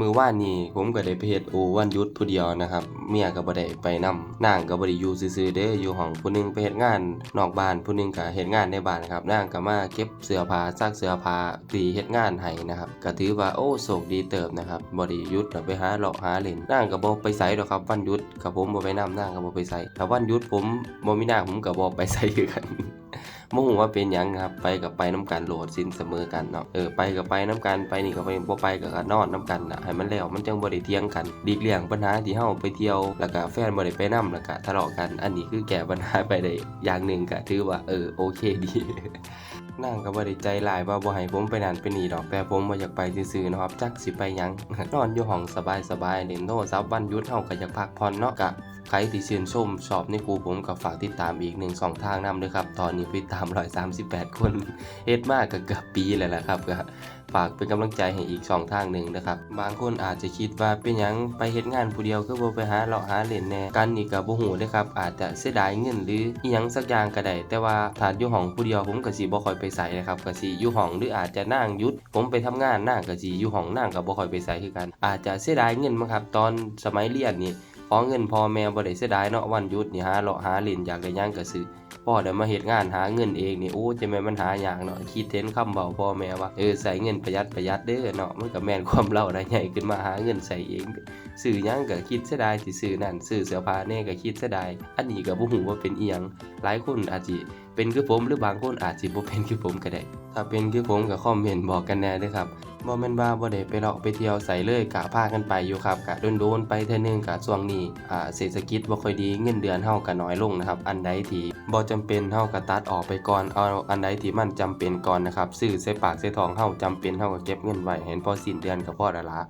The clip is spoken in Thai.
มือว่านนี้ผมก็ได้ไปเฮ็ดโอวันยุดผู้เดียวนะครับ เมียก็บ่ได้ไปนํนางก็บ่ได้อยู่ซื่อๆเด้ออยู่ห้องผู้หนึงไปเฮ็ดงานนอกบ้านผู้หนึงก็เฮ็ดงานในบ้านครับนางก็มาเก็บเสื้อผ้าซักเสื้อผ้ากรีเฮ็ดงานให้นะครับก็ถือว่าโอ้โชคดีเติบนะครับบ่ได้หยุดแล้วไปหาเลาะหาเล่นนางก็บ่ไปไสดอกครับวันหยุดก็ผมบ่ไปนํนางก็บ่ไปไสถ้าวันหยุดผมบ่มีนางผมก็บ่ไปไสคือกัน บ่ฮู้ว่าเป็นยังครับ ไปกับไปน้ำกันโหลดสินเสมอกันเนาะเออไปกับไปน้ำกันไปนี่ก็ไปบ่ไปก็ก็นอนน้ำกันน่ะให้มันแล้วมันจังบ่ได้เถียงกันดีกเลี่ยงปัญหาที่เฮาไปเที่ยวแล้วก็แฟนบ่ได้ไปนํแล้วก็ทะเลาะกัน อันนี้คือแก้ปัญหาไปได้อย่างหนึ่งก็ถือว่าเออโอเคดีนางก็บ่ได้ใจร้ายว่าบ่ให้ผมไปนั่นไปนี่ดอกแต่ผมบ่อยากไปซื่อๆนะครับจักสิไปยังนอนอยู่ห้องสบายๆเล่นโทรศัพท์วันหยุดเฮาก็อยากพักผ่อนเนาะก็ ใครที่ชื่นชมชอบในครูผมก็ฝากติดตามอีกหนึ่งสองทางนำด้วยครับ ตอนนี้ไปตาม138คนเฮ็ดมากก็เกือบปีแล้วแหละครับก็ฝากเป็นกำลังใจให้อีกช่องทางหนึ่งนะครับ บางคนอาจจะคิดว่าเป็นยังไปเฮ็ดงานผู้เดียวคือบ่ไปหาเลาะหาเล่นแน่กันนี่ก็บ่ฮู้เด้อครับ อาจจะเสียดายเงินหรืออีหยังสักอย่างก็ได้แต่ว่าถ้าอยู่ห้องผู้เดียวผมก็สิบ่ค่อยไปไสนะครับก็สิอยู่ห้องหรืออาจจะนั่งยุด ผมไปทำงานนั่งก็สิอยู่ห้องนั่งก็บ่ค่อยไปไสคือกัน อาจจะเสียดายเงินมั้งครับ ตอนสมัยเรียนนี่ ขอเงินพ่อแม่บ่ได้เสียดายเนาะวันหยุดนี่หาเลาะหาเล่นอยากได้ยังก็ซื้อพ่อได้มาเฮ็ดงานหาเงินเองนี่โอ้จะแม่มันหายากเนาะคิดเห็นคำเว้าพ่อแม่ว่าเออใส่เงินประหยัดประหยัดเด้อเนาะมันก็แม่นความเล่าได้ใหญ่ขึ้นมาหาเงินใส่เองซื้อหยังก็คิดเสียดายสิซื้อนั่นซื้อเสื้อผ้าแน่ก็คิดเสียดายอันนี้ก็บ่ฮู้ว่าเป็นอีหยังหลายคนอาจสิเป็นคือผมหรือบางคนอาจสิบ่เป็นคือผมก็ได้ถ้าเป็นคือผมก็คอมเมนต์บอกกันแน่เด้อครับ บ่แม่นว่าบ่ได้ไปเลาะไปเที่ยวใส่เลยกะพากันไปอยู่ครับกะโดนๆไปเทื่อนึงกะช่วงนี้อ่าเศรษฐกิจบ่ค่อยดีเงินเดือนเฮาก็น้อยลงนะครับ อันใดที่บ่จำเป็นเฮาก็ตัดออกไปก่อนเอาอันใดที่มันจำเป็นก่อนนะครับซื้อใส่ปากใส่ท้องเฮาจำเป็นเฮาก็เก็บเงินไว้เห็นพอสิ้นเดือนก็พอล้ละ